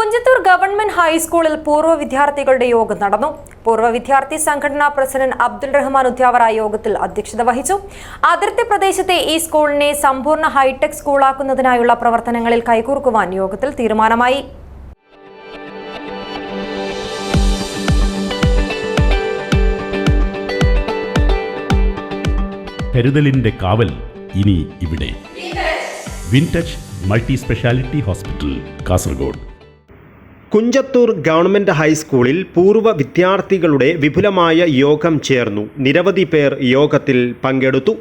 Kunjathur government ഹൈസ്കൂളിൽ പൂർവ വിദ്യാർത്ഥികളുടെ യോഗം നടന്നു. പൂർവ വിദ്യാർത്ഥി സംഘടനാ പ്രസിഡന്റ് അബ്ദുൾ റഹ്മാൻ ഉദ്യാവറ യോഗത്തിൽ അധ്യക്ഷത വഹിച്ചു. അതിർത്തി പ്രദേശത്തെ ഈ സ്കൂളിനെ സമ്പൂർണ ഹൈടെക് സ്കൂളാക്കുന്നതിനായുള്ള പ്രവർത്തനങ്ങളിൽ കൈകോർക്കുവാൻ യോഗത്തിൽ തീരുമാനമായി. കരുതലിന്റെ കാവൽ ഇനി ഇവിടെ. Wintouch multi speciality hospital Kasaragod. Kunjathur government ഹൈസ്കൂളിൽ പൂർവ വിദ്യാർത്ഥികളുടെ വിപുലമായ യോഗം ചേർന്നു. നിരവധി പേർ യോഗത്തിൽ പങ്കെടുത്തു.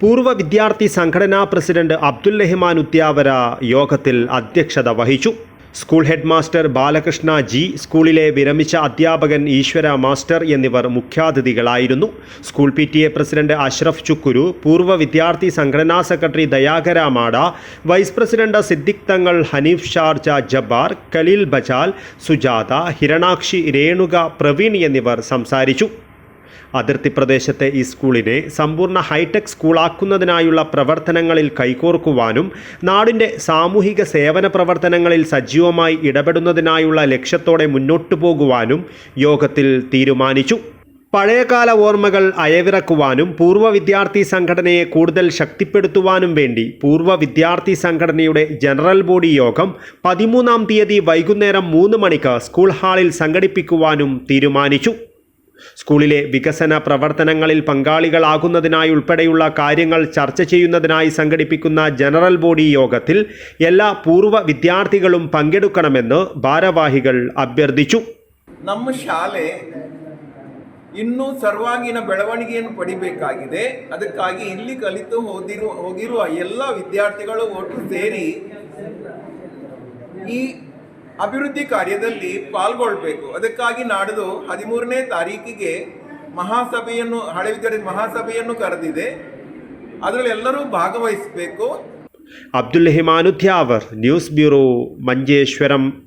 പൂർവ വിദ്യാർത്ഥി സംഘടനാ പ്രസിഡന്റ് അബ്ദുൽ റഹ്മാൻ ഉത്യാവര യോഗത്തിൽ അധ്യക്ഷത വഹിച്ചു. School head master Balakrishna ji സ്കൂളിലെ വിരമിച്ച അധ്യാപകൻ ഈശ്വര മാസ്റ്റർ എന്നിവർ മുഖ്യാതിഥികളായിരുന്നു. School P T A president Ashraf Chukkuru പൂർവ വിദ്യാർത്ഥി സംഘടനാ secretary Dayakara Mada vice president Siddique Thangal Haneef Sharjah Jabbar Khaleel Bajal Sujatha Hiranakshi Renuka Praveen എന്നിവർ സംസാരിച്ചു. അതിർത്തി പ്രദേശത്തെ ഈ സ്കൂളിനെ സമ്പൂർണ ഹൈടെക് സ്കൂളാക്കുന്നതിനായുള്ള പ്രവർത്തനങ്ങളിൽ കൈകോർക്കുവാനും നാടിന്റെ സാമൂഹിക സേവന പ്രവർത്തനങ്ങളിൽ സജീവമായി ഇടപെടുന്നതിനായുള്ള ലക്ഷ്യത്തോടെ മുന്നോട്ടു പോകുവാനും യോഗത്തിൽ തീരുമാനിച്ചു. പഴയകാല ഓർമ്മകൾ അയവിറക്കുവാനും പൂർവ വിദ്യാർത്ഥി സംഘടനയെ കൂടുതൽ ശക്തിപ്പെടുത്തുവാനും വേണ്ടി പൂർവ വിദ്യാർത്ഥി സംഘടനയുടെ ജനറൽ ബോഡി യോഗം പതിമൂന്നാം തീയതി വൈകുന്നേരം മൂന്ന് മണിക്ക് സ്കൂൾ ഹാളിൽ സംഘടിപ്പിക്കുവാനും തീരുമാനിച്ചു. സ്കൂളിലെ വികസന പ്രവർത്തനങ്ങളിൽ പങ്കാളികളാകുന്നതിനായി ഉൾപ്പെടെയുള്ള കാര്യങ്ങൾ ചർച്ച ചെയ്യുന്നതിനായി സംഘടിപ്പിക്കുന്ന ജനറൽ ബോഡി യോഗത്തിൽ എല്ലാ പൂർവ്വ വിദ്യാർത്ഥികളും പങ്കെടുക്കണമെന്ന് ഭാരവാഹികൾ അഭ്യർത്ഥിച്ചു ನಮ್ಮ ಶಾಲೆ ಇನ್ನೂ ಸರ್ವಾಂಗೀಣ ಬೆಳವಣಿಗೆಯನ್ನು ಪಡಿಬೇಕಾಗಿದೆ ಅದಕ್ಕಾಗಿ ಇಲ್ಲಿ ಕಲಿತು ಹೋದಿರು ಹೋಗಿರುವ ಎಲ್ಲ ವಿದ್ಯಾರ್ಥಿಗಳು ಒಟ್ಟು ಸೇರಿ ಈ ಅಭಿವೃದ್ಧಿ ಕಾರ್ಯದಲ್ಲಿ ಪಾಲ್ಗೊಳ್ಬೇಕು. ಅದಕ್ಕಾಗಿ ನಾಡಿದು ಹದಿಮೂರನೇ ತಾರೀಕಿಗೆ ಮಹಾಸಭೆಯನ್ನು ಹಳೆ ವಿದ್ಯಾರ್ಥಿ ಮಹಾಸಭೆಯನ್ನು ಕರೆದಿದೆ. ಅದರಲ್ಲಿ ಎಲ್ಲರೂ ಭಾಗವಹಿಸಬೇಕು. ಅಬ್ದುಲ್ ಹಿಮಾನು ಹಿಮಾನುದ್ಯಾವರ್ ನ್ಯೂಸ್ ಬ್ಯೂರೋ, ಮಂಜೇಶ್ವರಂ.